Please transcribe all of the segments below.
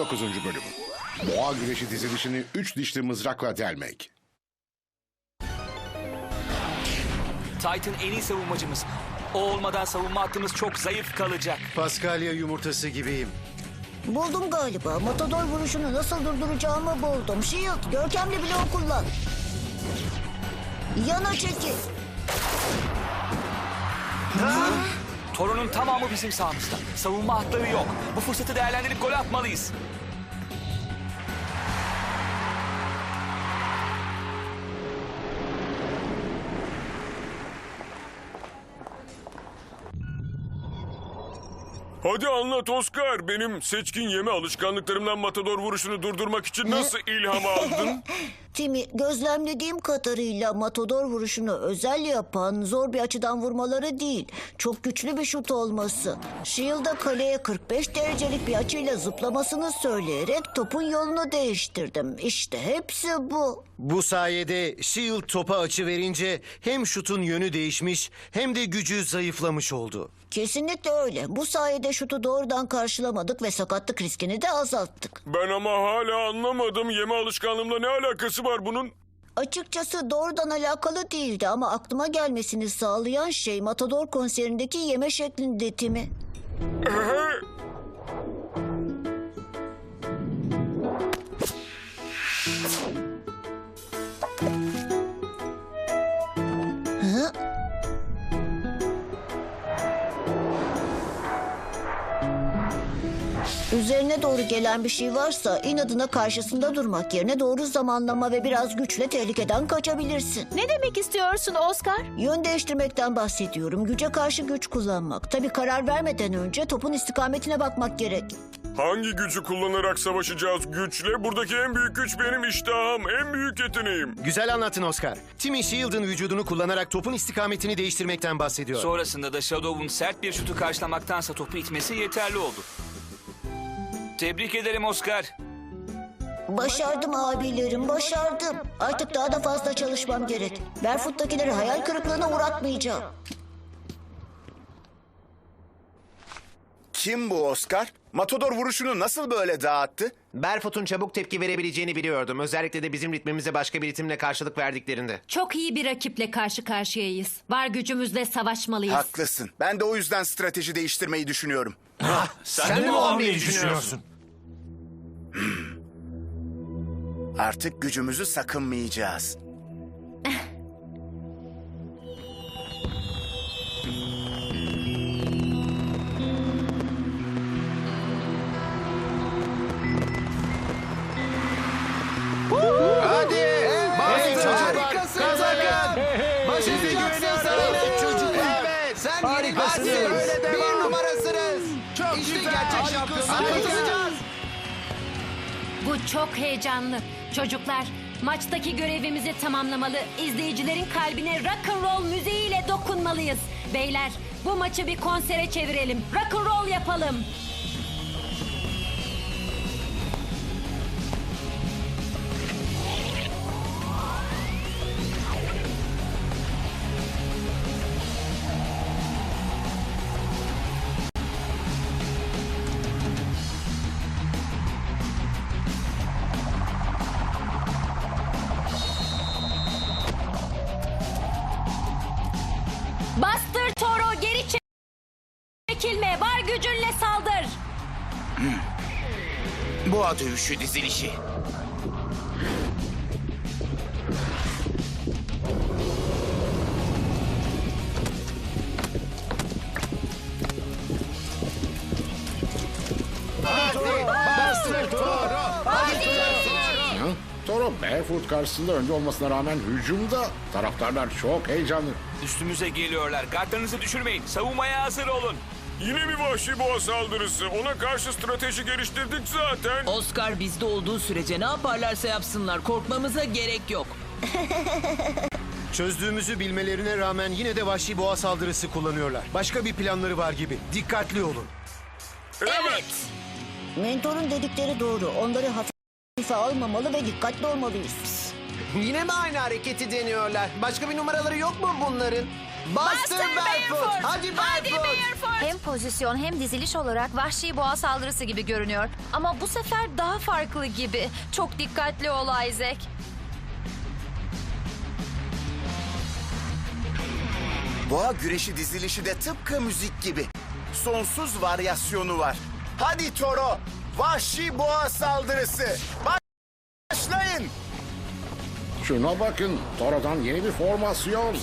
19. bölüm. Boğa güreşi dizilişini üç dişli mızrakla delmek. Titan en iyi savunmacımız. O olmadan savunma hattımız çok zayıf kalacak. Paskalya yumurtası gibiyim. Buldum galiba. Matador vuruşunu nasıl durduracağımı buldum. Shield, görkemli bloğu kullan. Yana çekil. Toron'un tamamı bizim sahamızda. Savunma hatları yok. Bu fırsatı değerlendirip gol atmalıyız. Hadi anlat Oscar. Benim seçkin yeme alışkanlıklarımdan matador vuruşunu durdurmak için nasıl ilham aldın? Timi, gözlemlediğim kadarıyla Matador vuruşunu özel yapan zor bir açıdan vurmaları değil, çok güçlü bir şut olması. Shield'a kaleye 45 derecelik bir açıyla zıplamasını söyleyerek topun yolunu değiştirdim. İşte hepsi bu. Bu sayede Shield topa açı verince hem şutun yönü değişmiş hem de gücü zayıflamış oldu. Kesinlikle öyle. Bu sayede şutu doğrudan karşılamadık ve sakatlık riskini de azalttık. Ben ama hala anlamadım. Yeme alışkanlığımla ne alakası var bunun? Açıkçası doğrudan alakalı değildi ama aklıma gelmesini sağlayan şey Matador konserindeki yeme şeklinde Timi. Üzerine doğru gelen bir şey varsa inadına karşısında durmak yerine doğru zamanlama ve biraz güçle tehlikeden kaçabilirsin. Ne demek istiyorsun Oscar? Yön değiştirmekten bahsediyorum. Güce karşı güç kullanmak. Tabii karar vermeden önce topun istikametine bakmak gerek. Hangi gücü kullanarak savaşacağız güçle? Buradaki en büyük güç benim iştahım, en büyük yeteneğim. Güzel anlattın Oscar. Timmy Shield'ın vücudunu kullanarak topun istikametini değiştirmekten bahsediyor. Sonrasında da Shadow'un sert bir şutu karşılamaktansa topu itmesi yeterli oldu. Tebrik ederim Oscar. Başardım abilerim, başardım. Artık daha da fazla çalışmam gerek. Barefoot'takileri hayal kırıklığına uğratmayacağım. Kim bu Oscar? Matador vuruşunu nasıl böyle dağıttı? Barefoot'un çabuk tepki verebileceğini biliyordum. Özellikle de bizim ritmimize başka bir ritimle karşılık verdiklerinde. Çok iyi bir rakiple karşı karşıyayız. Var gücümüzle savaşmalıyız. Haklısın. Ben de o yüzden strateji değiştirmeyi düşünüyorum. Sen, de mi o hamleyi düşünüyorsun? Artık gücümüzü sakınmayacağız. Kazanın! Başınızı güveniyorum! çocuk! Evet! Sen harikasın! Öyle devam! Bir numarasınız! Çok işte gerçek şampiyonlar! Bu çok heyecanlı. Çocuklar, maçtaki görevimizi tamamlamalı. İzleyicilerin kalbine rock and roll müziğiyle dokunmalıyız. Beyler, bu maçı bir konsere çevirelim. Rock and roll yapalım. Bastır Toro, geri çek- çekilme. Var gücünle saldır. Boğa dövüşü dizilişi. Toro Barefoot karşısında önde olmasına rağmen hücumda taraftarlar çok heyecanlı. Üstümüze geliyorlar. Gardlarınızı düşürmeyin. Savunmaya hazır olun. Yine bir vahşi boğa saldırısı. Ona karşı strateji geliştirdik zaten. Oscar bizde olduğu sürece ne yaparlarsa yapsınlar korkmamıza gerek yok. Çözdüğümüzü bilmelerine rağmen yine de vahşi boğa saldırısı kullanıyorlar. Başka bir planları var gibi. Dikkatli olun. Evet. Mentorun dedikleri doğru. Onları hafife almamalı ve dikkatli olmalıyız. Yine mi aynı hareketi deniyorlar? Başka bir numaraları yok mu bunların? Bastır Barefoot. Hadi Barefoot. Hem pozisyon hem diziliş olarak vahşi boğa saldırısı gibi görünüyor. Ama bu sefer daha farklı gibi. Çok dikkatli ol Isaac. Boğa güreşi dizilişi de tıpkı müzik gibi. Sonsuz varyasyonu var. Hadi Toro, vahşi boğa saldırısı. Başlayın. Şuna bakın. Toro'dan yeni bir formasyon.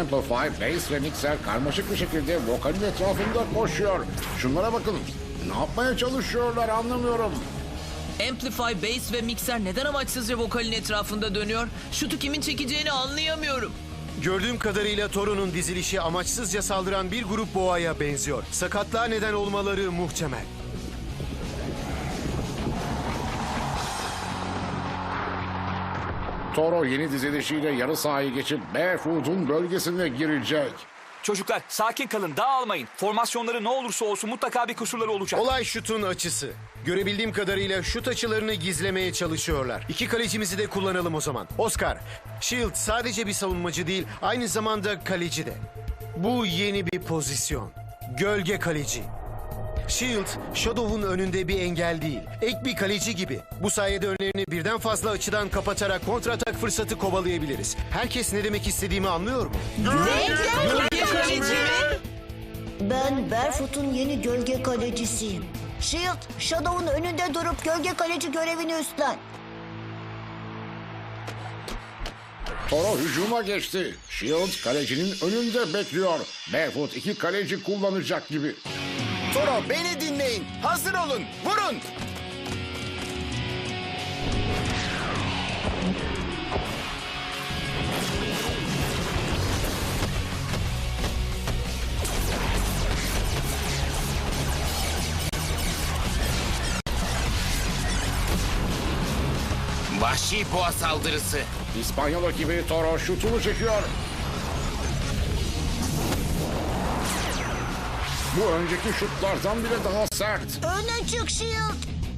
Amplify, Bass ve Mixer karmaşık bir şekilde vokalin etrafında koşuyor. Şunlara bakın. Ne yapmaya çalışıyorlar anlamıyorum. Amplify, Bass ve Mixer neden amaçsızca vokalin etrafında dönüyor? Şutu kimin çekeceğini anlayamıyorum. Gördüğüm kadarıyla Toro'nun dizilişi amaçsızca saldıran bir grup boğaya benziyor. Sakatlığa neden olmaları muhtemel. Toro yeni dizilişiyle yarı sahayı geçip Barefoot'un bölgesine girecek. Çocuklar sakin kalın dağılmayın. Formasyonları ne olursa olsun mutlaka bir kusurları olacak. Olay şutun açısı. Görebildiğim kadarıyla şut açılarını gizlemeye çalışıyorlar. İki kalecimizi de kullanalım o zaman. Oscar, Shield sadece bir savunmacı değil, aynı zamanda kaleci de. Bu yeni bir pozisyon. Gölge kaleci. Shield, Shadow'un önünde bir engel değil. Ek bir kaleci gibi. Bu sayede önlerini birden fazla açıdan kapatarak kontratak fırsatı kovalayabiliriz. Herkes ne demek istediğimi anlıyor mu? Gölge kaleci mi? Ben Barefoot'un yeni gölge kalecisiyim. Shield, Shadow'un önünde durup gölge kaleci görevini üstlen. Toro hücuma geçti. Shield kalecinin önünde bekliyor. Barefoot iki kaleci kullanacak gibi. Toro beni dinleyin. Hazır olun. Vurun. Vahşi boğa saldırısı. İspanyol ekibi Toro şutunu çekiyor. Bu önceki şutlardan bile daha sert. Öne çık Shield.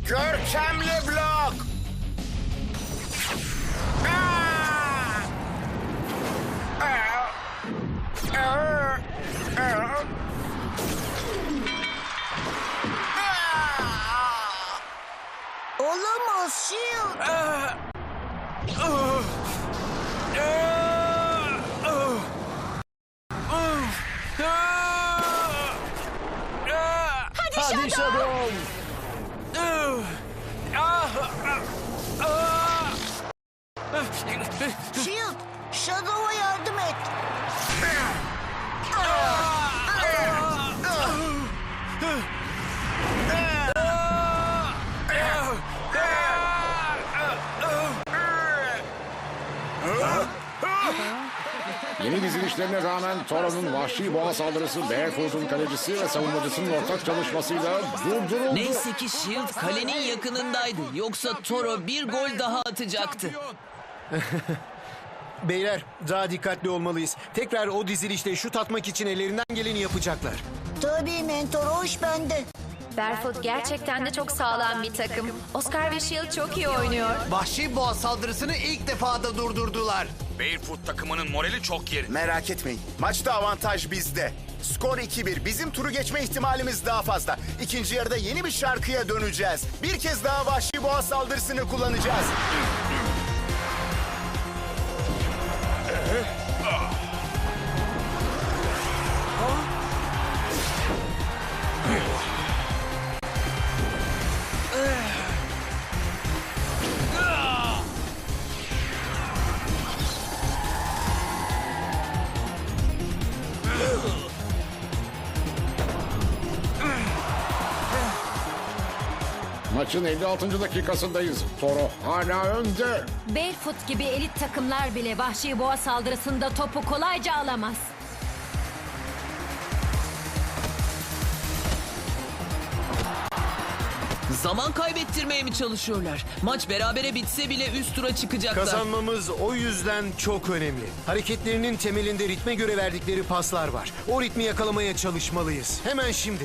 Görkemli blok. Olamaz Shield. Shield, Shadow'a yardım et. Yeni dizilişlerine rağmen Toro'nun vahşi boğa saldırısı Barefoot'un kalecisi ve savunmacısının ortak çalışmasıyla durduruldu. Neyse ki Shield kalenin yakınındaydı. Yoksa Toro bir gol daha atacaktı. Beyler, daha dikkatli olmalıyız. Tekrar o dizilişte şut atmak için ellerinden geleni yapacaklar. Tabii mentor iş bende. Barefoot gerçekten de çok sağlam bir takım. Oscar ve Shield çok iyi oynuyor. Vahşi boğa saldırısını ilk defa da durdurdular. Barefoot takımının morali çok yerinde. Merak etmeyin. Maçta avantaj bizde. Skor 2-1. Bizim turu geçme ihtimalimiz daha fazla. İkinci yarıda yeni bir şarkıya döneceğiz. Bir kez daha vahşi boğa saldırısını kullanacağız. 56. dakikasındayız. Toro hala önde. Barefoot gibi elit takımlar bile vahşi boğa saldırısında topu kolayca alamaz. Zaman kaybettirmeye mi çalışıyorlar? Maç berabere bitse bile üst tura çıkacaklar. Kazanmamız o yüzden çok önemli. Hareketlerinin temelinde ritme göre verdikleri paslar var. O ritmi yakalamaya çalışmalıyız. Hemen şimdi.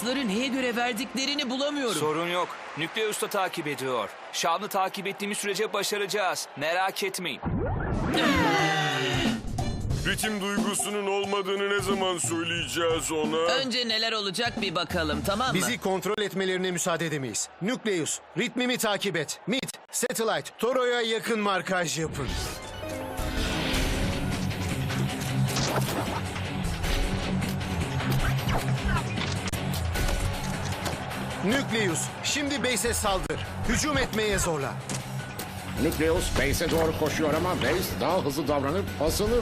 Pasları neye göre verdiklerini bulamıyorum. Sorun yok. Nükleus da takip ediyor. Şanlı takip ettiğimiz sürece başaracağız. Merak etmeyin. Ritim duygusunun olmadığını ne zaman söyleyeceğiz ona? Önce neler olacak bir bakalım tamam mı? Bizi kontrol etmelerine müsaade edemeyiz. Nucleus, ritmimi takip et. Mid, Satellite, Toro'ya yakın markaj yapın. Nucleus, şimdi base'e saldır. Hücum etmeye zorla. Nucleus base'e doğru koşuyor ama base daha hızlı davranıp pasını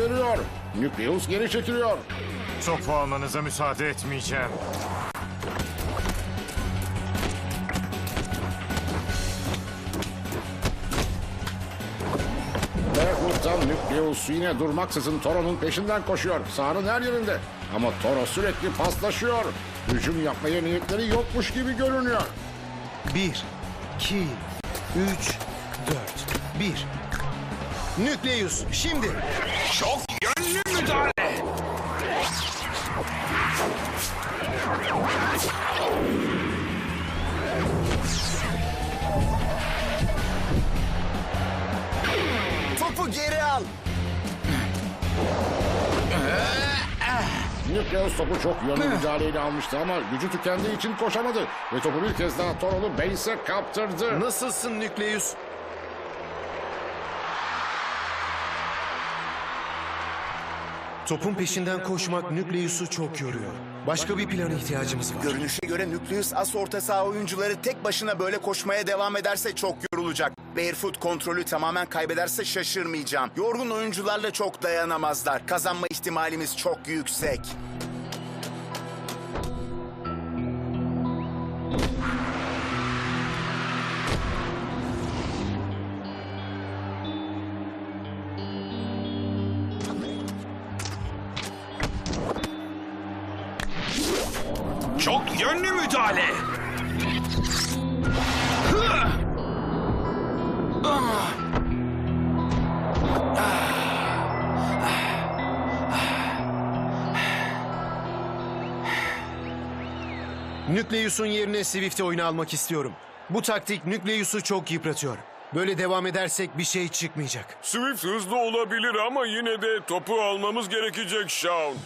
veriyor. Nucleus geri çekiliyor. Topu almanıza müsaade etmeyeceğim. Barefoot'tan Nucleus yine durmaksızın Toro'nun peşinden koşuyor. Sahanın her yerinde. Ama Toro sürekli paslaşıyor. Hücum yapmaya niyetleri yokmuş gibi görünüyor. Bir, iki, üç, dört, bir. Nucleus, şimdi. Çok Nucleus topu çok yönlü müdahaleyle almıştı ama gücü tükendiği için koşamadı. Ve topu bir kez daha Toro'lu base'e kaptırdı. Nasılsın Nucleus? Topun peşinden koşmak Nucleus'u çok yoruyor. Başka bir plana ihtiyacımız var. Görünüşe göre Nucleus as orta saha oyuncuları tek başına böyle koşmaya devam ederse çok yorulacak. Barefoot kontrolü tamamen kaybederse şaşırmayacağım. Yorgun oyuncularla çok dayanamazlar. Kazanma ihtimalimiz çok yüksek. Nucleus'un yerine Swift'i oyuna almak istiyorum. Bu taktik Nucleus'u çok yıpratıyor. Böyle devam edersek bir şey çıkmayacak. Swift hızlı olabilir ama yine de topu almamız gerekecek Shaun.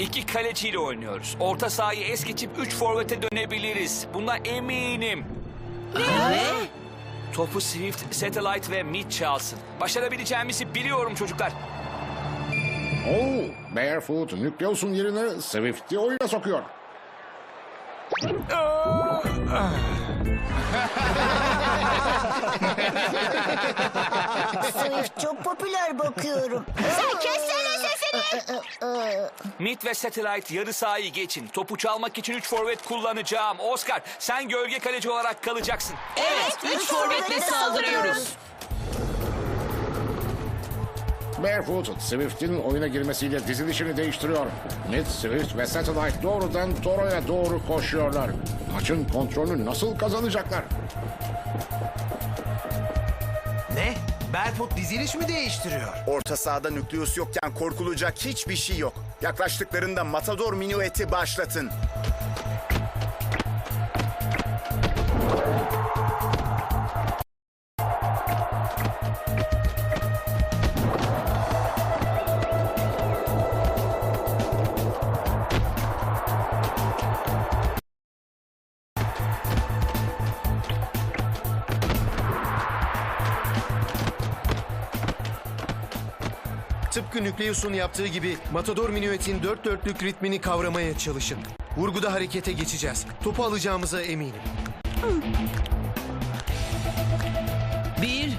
İki kaleciyle oynuyoruz. Orta sahayı es geçip üç forvete dönebiliriz. Buna eminim. Ne? Topu Swift, Satellite ve Mid çalsın. Başarabileceğimizi biliyorum çocuklar. Oo, Barefoot Nucleus'un yerine Swift'i oyuna sokuyor. Swift çok popüler bakıyorum. Sen kessene sesini. Mid ve Satellite yarı sahayı geçin. Topu çalmak için üç forvet kullanacağım. Oscar sen gölge kaleci olarak kalacaksın. Evet, üç forvetle saldırıyoruz. Barefoot, Swift'in oyuna girmesiyle dizilişini değiştiriyor. Mid, Swift ve Satellite doğrudan Toro'ya doğru koşuyorlar. Maçın kontrolünü nasıl kazanacaklar? Ne? Barefoot diziliş mi değiştiriyor? Orta sahada Nucleus yokken korkulacak hiçbir şey yok. Yaklaştıklarında Matador minueti başlatın. Tıpkı Nucleus'un yaptığı gibi Matador Minuet'in dört dörtlük ritmini kavramaya çalışın. Vurguda harekete geçeceğiz. Topu alacağımıza eminim. Bir,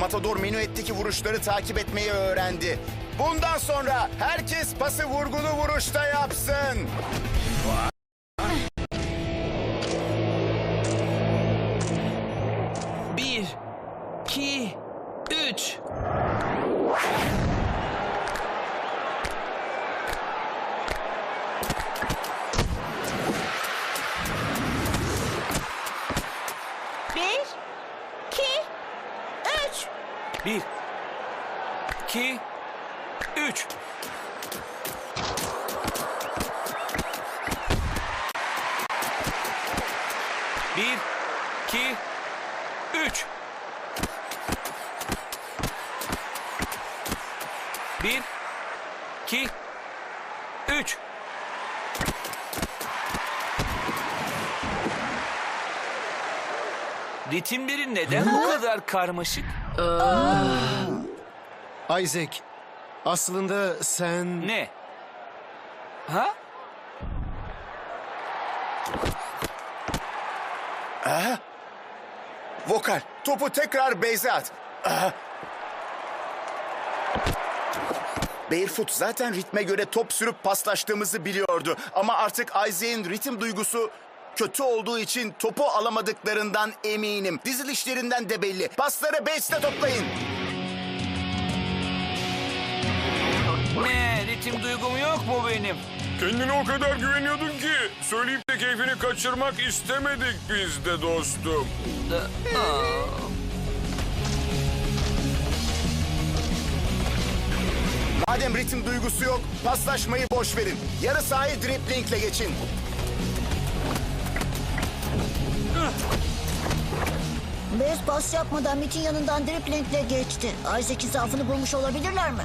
Matador minuetteki vuruşları takip etmeyi öğrendi. Bundan sonra herkes pası vurgulu vuruşta yapsın. Bir, iki, üç. Ritimleri neden bu kadar karmaşık? Isaac, aslında sen... Ne? Ha? Vokal, topu tekrar base'e at. Aha. Barefoot zaten ritme göre top sürüp paslaştığımızı biliyordu. Ama artık Isaac'in ritim duygusu kötü olduğu için topu alamadıklarından eminim. Dizilişlerinden de belli. Pasları base'te toplayın. Ne? Ritim duygum yok mu benim? Kendine o kadar güveniyordun ki. Söyleyip de keyfini kaçırmak istemedik biz de dostum. Madem ritim duygusu yok, paslaşmayı boş verin. Yarı sahayı driplingle geçin. Bez pas yapmadan Mit'in yanından driplingle geçti. Isaac'in zaafını bulmuş olabilirler mi?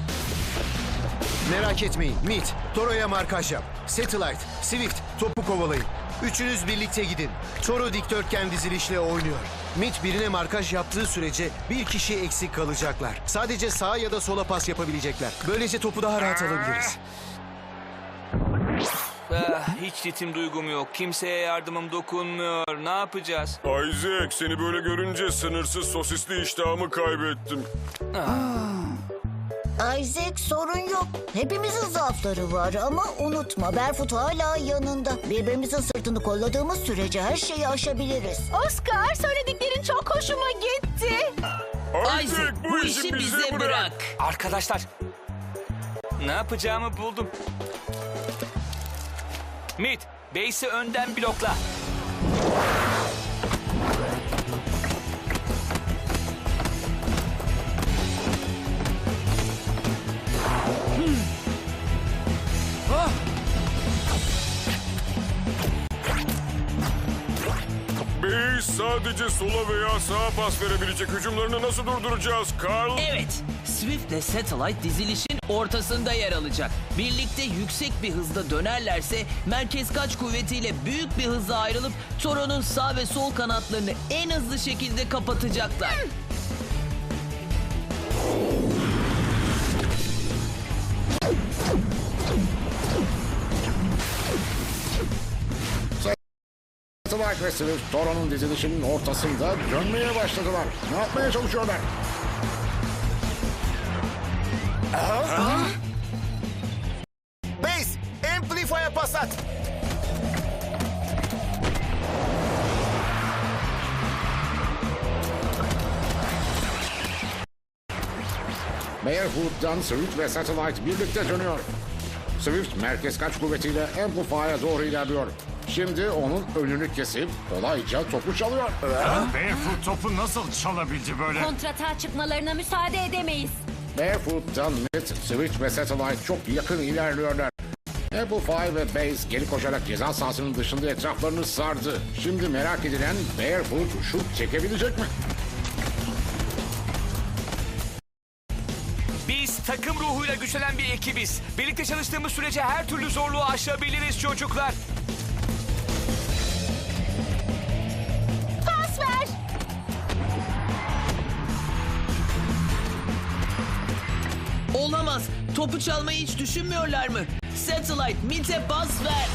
Merak etmeyin. Meet, Toro'ya markaj yap. Satellite, Swift, topu kovalayın. Üçünüz birlikte gidin. Toro dikdörtgen dizilişle oynuyor. Meet birine markaj yaptığı sürece bir kişi eksik kalacaklar. Sadece sağa ya da sola pas yapabilecekler. Böylece topu daha rahat alabiliriz. Ah, hiç ritim duygum yok. Kimseye yardımım dokunmuyor. Ne yapacağız? Isaac seni böyle görünce sınırsız sosisli iştahımı kaybettim. Isaac sorun yok. Hepimizin zaafları var ama unutma Barefoot hala yanında. Birbirimizin sırtını kolladığımız sürece her şeyi aşabiliriz. Oscar söylediklerin çok hoşuma gitti. Isaac bu işi bize bırak. Arkadaşlar. Ne yapacağımı buldum. Mid, base'i önden blokla. Biz sadece sola veya sağa pas verebilecek hücumlarını nasıl durduracağız Carl? Evet, Swift ile Satellite dizilişin ortasında yer alacak. Birlikte yüksek bir hızda dönerlerse merkez kaç kuvvetiyle büyük bir hızla ayrılıp Toro'nun sağ ve sol kanatlarını en hızlı şekilde kapatacaklar. Satellite ve Swift Toro'nun dizilişinin ortasında dönmeye başladılar. Ne yapmaya çalışıyorlar? Base, Amplify'a pas at. Barefoot'tan Swift ve Satellite birlikte dönüyor. Swift merkez kaç kuvvetiyle Amplify'a doğru ilerliyor. Şimdi onun önünü kesip kolayca topu çalıyor. Barefoot topu nasıl çalabildi böyle? Kontratağa çıkmalarına müsaade edemeyiz. Barefoot'tan Mid, Swift ve Satellite çok yakın ilerliyorlar. Amplify ve Base geri koşarak ceza sahasının dışında etraflarını sardı. Şimdi merak edilen Barefoot şut çekebilecek mi? Biz takım ruhuyla güçlenen bir ekibiz. Birlikte çalıştığımız sürece her türlü zorluğu aşabiliriz çocuklar. Olamaz, topu çalmayı hiç düşünmüyorlar mı? Satellite, Mid'e pas ver.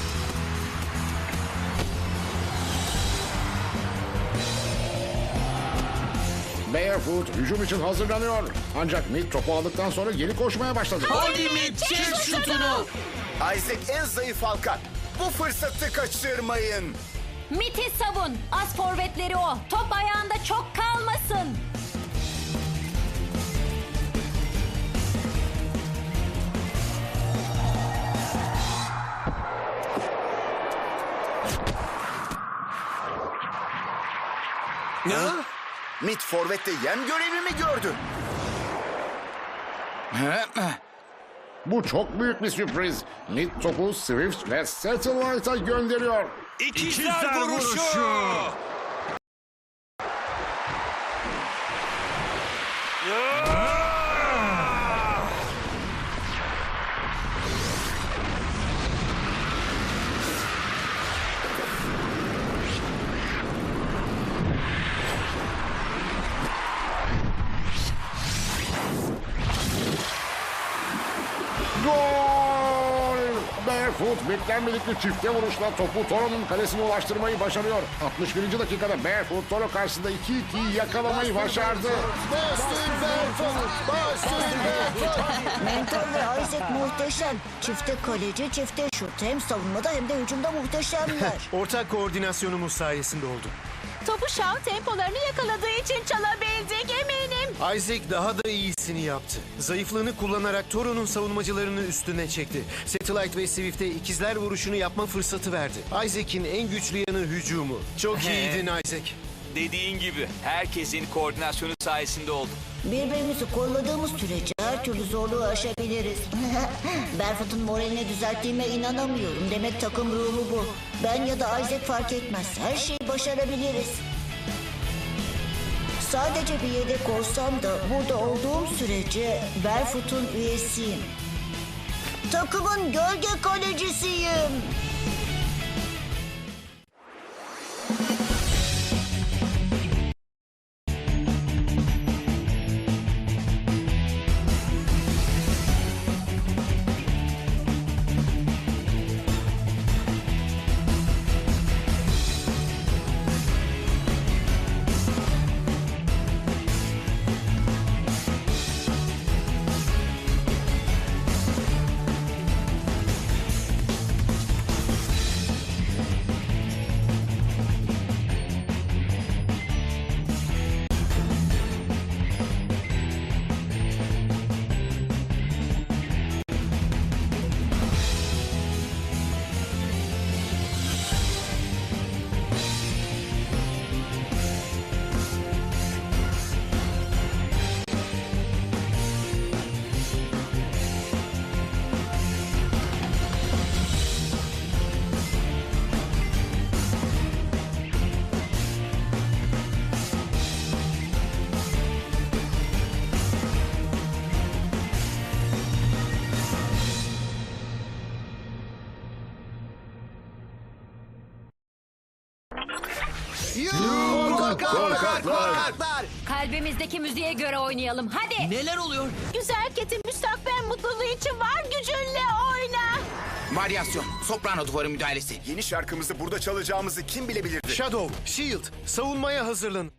Barefoot hücum için hazırlanıyor. Ancak Mid topu aldıktan sonra geri koşmaya başladı. Hadi Mid, çek şutunu. Isaac en zayıf halka. Bu fırsatı kaçırmayın. Mit'i savun. Az forvetleri o. Top ayağında çok kalmasın. Mid forvette yem görevi mi gördü? Bu çok büyük bir sürpriz. Mid topu Swift ve Satellite'a gönderiyor. İkizler, vuruşu. beklenmedik bir çifte vuruşla topu Toro'nun kalesine ulaştırmayı başarıyor. 61. dakikada Barefoot Toro karşısında 2-2'yi yakalamayı başardı. Mentor ve Isaac muhteşem. Çifte kaleci, çifte şut. Hem savunmada hem de hücumda muhteşemler. Ortak koordinasyonumuz sayesinde oldu. Topu şan tempolarını yakaladığı için çalabildik eminim. Isaac daha da iyisini yaptı. Zayıflığını kullanarak Toro'nun savunmacılarını üstüne çekti. Satellite ve Swift'e ikizler vuruşunu yapma fırsatı verdi. Isaac'in en güçlü yanı hücumu. Çok iyiydin Isaac. Dediğin gibi herkesin koordinasyonu sayesinde oldu. Birbirimizi kolladığımız sürece her türlü zorluğu aşabiliriz. Berfoot'un moralini düzelttiğime inanamıyorum. Demek takım ruhu bu. Ben ya da Isaac fark etmez. Her şeyi başarabiliriz. Sadece bir yedek olsam da burada olduğum sürece Berfoot'un üyesiyim. Takımın gölge kalecisiyim. Kalbimizdeki müziğe göre oynayalım. Hadi. Neler oluyor? Güzel Ket'in müstakbel mutluluğu için var gücünle oyna. Varyasyon. Soprano duvarı müdahalesi. Yeni şarkımızı burada çalacağımızı kim bilebilirdi? Shadow, Shield, savunmaya hazırlanın.